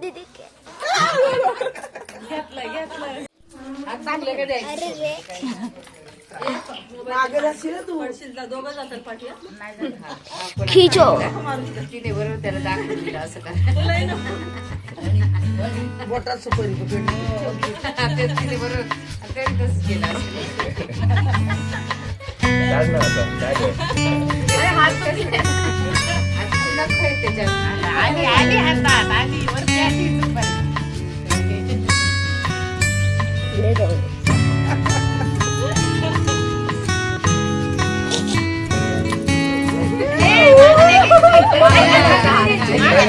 दीदी चांगलं का द्यायचं खिचो तिने बरोबर त्याला दाखवून दिलं असं काय बोटात सुपारी पकडली. तिने बरोबर तरी केलं हात त्याच्यात आली आली हातात आली वरती आली सुपारी.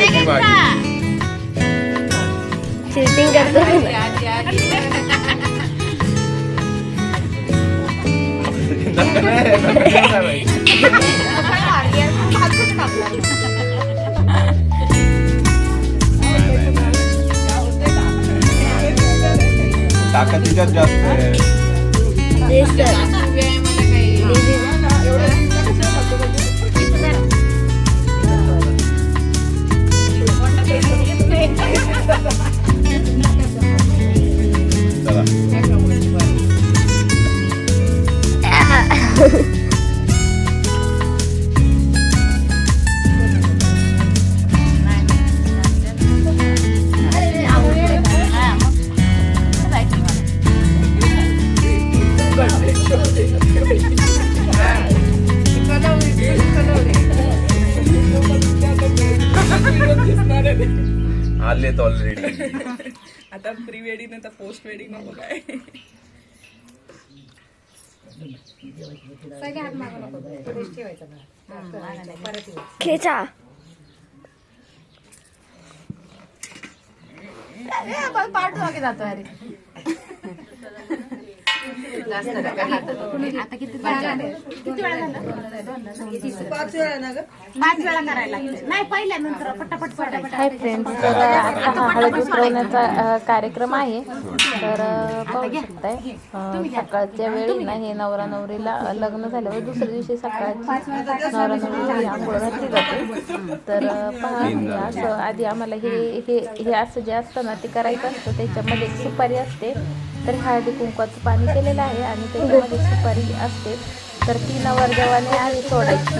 ती मागे. चिटिंग करतो आधी आधी नाही, नाही, आलेत ऑलरेडी आता प्री वेडिंग नंतर पोस्ट वेडिंग नको काय. खेचा. जातो अरे. जास्त नका हातात. आता किती वेळा झालं? किती वेळा झालं. पाच वेळा ना ग? पाच वेळा करायला लागते. नाही पहिल्यानंतर पटापट पटापट. हाय फ्रेंड्स तर आता हा हळद उतरवण्याचा अ, कार्यक्रम आहे. तर अ, पाहू शकताय. अ, सकाळच्या वेळी ना हे नवरा नवरीला लग्न झाल्यावर दुसऱ्या दिवशी सकाळची नवरा नवरीला आंघोळ घातली जाते. तर अ, पहा हे असं आधी आम्हाला हे हे हे असं जे असतं ना ते करायचं असतं. त्याच्यामध्ये एक सुपारी असते. तर हळदी कुंकवाचं पाणी केलेलं आहे आणि त्याच्यामध्ये सुपारी असते. तर ती नवरदेवाने आधी सोडायची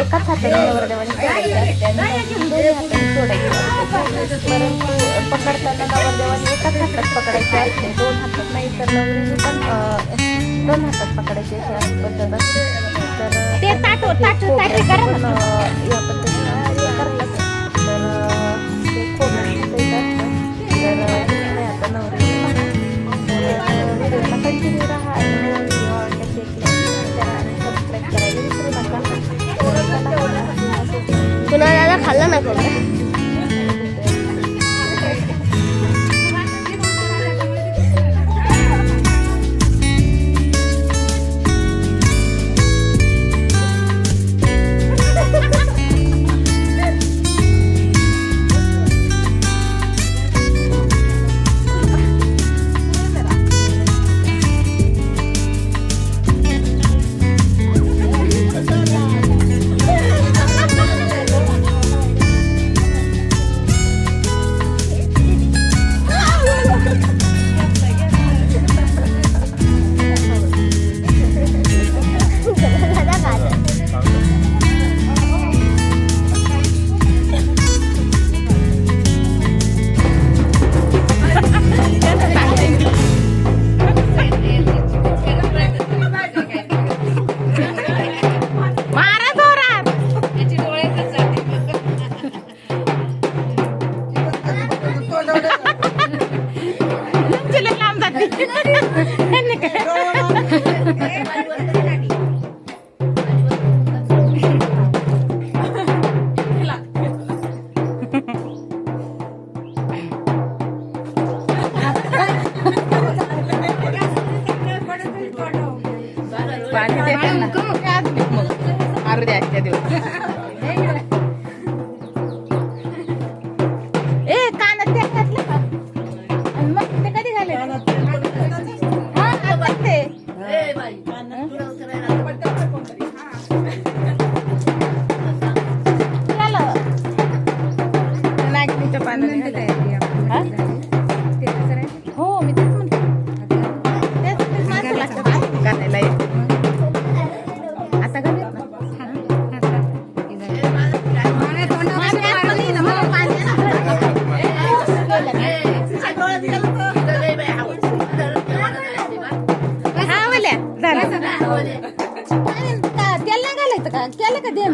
एकाच हाताने नवरदेवाने सोडायची असते आणि दोन्ही हाताने सोडायची असते परंतु पकडताना नवरदेवाने एकाच हातात पकडायची असते. दोन हातात नाही तर नवरीने पण दोन हातात पकडायची अशी पद्धत असते. तर या पद्धतीने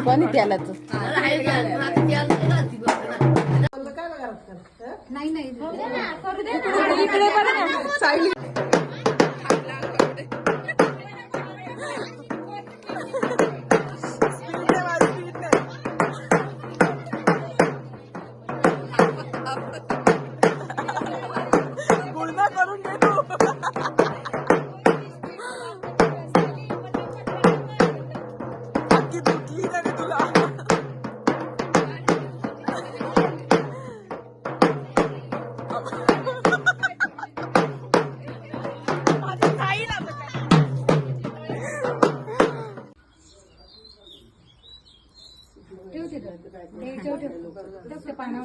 केलं का देण पण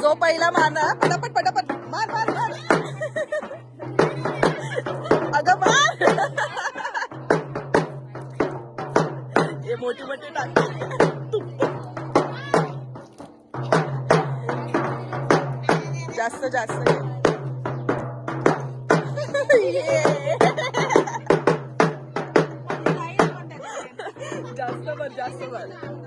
जो पहिला माना पटापट पटापट. मार मार मार. अगं मार. हे मोठी मोठी टाक. जास्त जास्त ये. जास्त बर जास्त बर